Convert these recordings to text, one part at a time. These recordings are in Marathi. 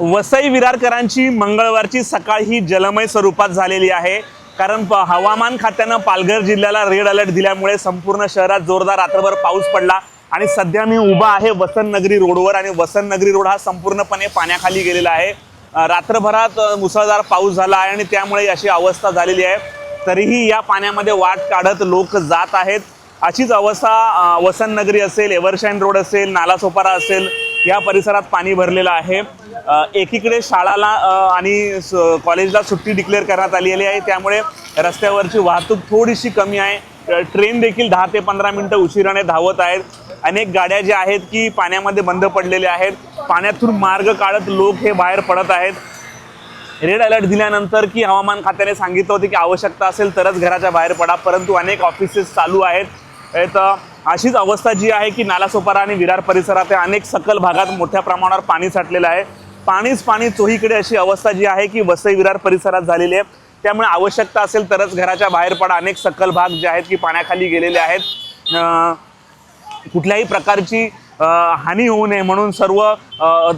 वसई विरारकरांची मंगळवारची सकाळ ही जलमय स्वरूपात झालेली आहे. कारण प- हवामान खात्यानं पालघर जिल्ह्याला रेड अलर्ट दिल्यामुळे संपूर्ण शहरात जोरदार रात्रभर पाऊस पडला. आणि सध्या मी उभा आहे वसंत नगरी रोडवर आणि वसंत नगरी रोड हा संपूर्णपणे पाण्याखाली गेलेला आहे. रात्रभरात मुसळधार पाऊस झाला आहे आणि त्यामुळे अशी अवस्था झालेली आहे. तरीही या पाण्यामध्ये वाट काढत लोक जात आहेत. अशीच अवस्था अ, वसंत नगरी असेल एव्हरशाईन रोड असेल नालासोपारा असेल या परिसरात पाणी भरलेलं आहे. एकीकडे शाळाला आणि स- कॉलेजला सुट्टी डिक्लेअर करण्यात आलेली आहे. त्यामुळे रस्त्यावरची वाहतूक थोडीशी कमी आहे. ट्रेन देखील दहा ते पंधरा मिनटं उशिराने धावत आहेत. अनेक गाड्या ज्या आहेत की पाण्यामध्ये बंद पडलेल्या आहेत. पाण्यातून मार्ग काढत लोक हे बाहेर पडत आहेत. रेड अलर्ट दिल्यानंतर की हवामान खात्याने सांगितलं होतं की आवश्यकता असेल तरच घराच्या बाहेर पडा. परंतु अनेक ऑफिसेस चालू आहेत. तर अशीच अवस्था जी आहे की नालासोपारा आणि विरार परिसरात अनेक सकल भागात मोठ्या प्रमाणावर पाणी साठलेलं आहे. पाणीच पाणी चोहीकडे अशी अवस्था जी आहे की वसई विरार परिसरात झालेली आहे. त्यामुळे आवश्यकता असेल तरच घराच्या बाहेर पडा. अनेक सकल भाग जे आहेत की पाण्याखाली गेलेले आहेत. कुठल्याही प्रकारची हानी होऊ नये म्हणून सर्व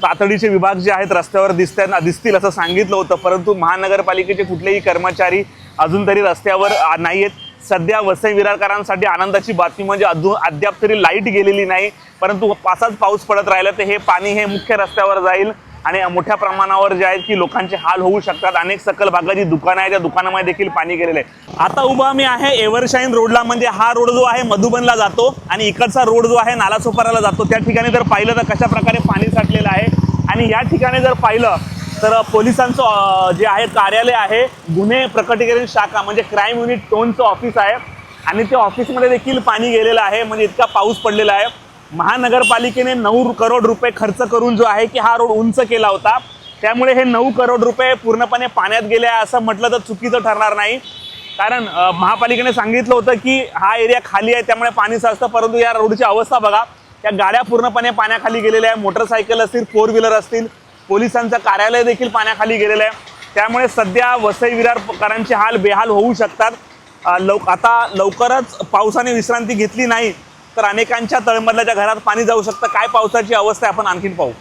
तातडीचे विभाग जे आहेत रस्त्यावर दिसत्या दिसतील असं सांगितलं होतं. परंतु महानगरपालिकेचे कुठलेही कर्मचारी अजून तरी रस्त्यावर नाही आहेत सध्या वसई विरारकरांसाठी आनंदाची बातमी म्हणजे अजून अद्याप तरी लाइट गेलेली नाही. परंतु असाच पाऊस पडत राहिला तर हे पाणी हे मुख्य रस्त्यावर जाईल. आणि मोठ्या प्रमाणावर जे आहेत की लोकांचे हाल होऊ शकतात. अनेक सकल भागाची दुकानं आहेत त्या दुकानामध्ये देखील पाणी गेलेलं आहे. आता उभा मी आहे एव्हरशाईन रोडला म्हणजे हा रोड जो आहे मधुबनला जातो आणि इकडचा रोड जो आहे नालासोपाराला जातो. त्या ठिकाणी जर पाहिलं तर कशा प्रकारे पाणी साठलेलं आहे. आणि या ठिकाणी जर पाहिलं तर पोलिसांचं जे आहे कार्यालय आहे गुन्हे प्रकटीकरण शाखा म्हणजे क्राईम युनिट टोनचं ऑफिस आहे. आणि त्या ऑफिसमध्ये देखील पाणी गेलेलं आहे. म्हणजे इतका पाऊस पडलेला आहे. महानगरपालिकेने नऊ करोड रुपये खर्च करून जो आहे की हा रोड उंच केला होता. त्यामुळे हे नऊ करोड रुपये पूर्णपणे पाण्यात गेले आहे असं म्हटलं तर चुकीचं ठरणार नाही. कारण महापालिकेने सांगितलं होतं की हा एरिया खाली आहे त्यामुळे पाणी साचतं. परंतु या रोडची अवस्था बघा. त्या गाड्या पूर्णपणे पाण्याखाली गेलेल्या आहे मोटरसायकल असतील फोर व्हीलर असतील पोलिसांचं कार्यालय देखील पाण्याखाली गेलेलं आहे. त्यामुळे सध्या वसई विरारकरांचे हाल बेहाल होऊ शकतात. लव आता लवकरच पावसाने विश्रांती घेतली नाही. तर अनेकांच्या तळमजल्याच्या घरात पाणी जाऊ शकतं. काय पावसाची अवस्था आहे आपण आणखीन पाहू.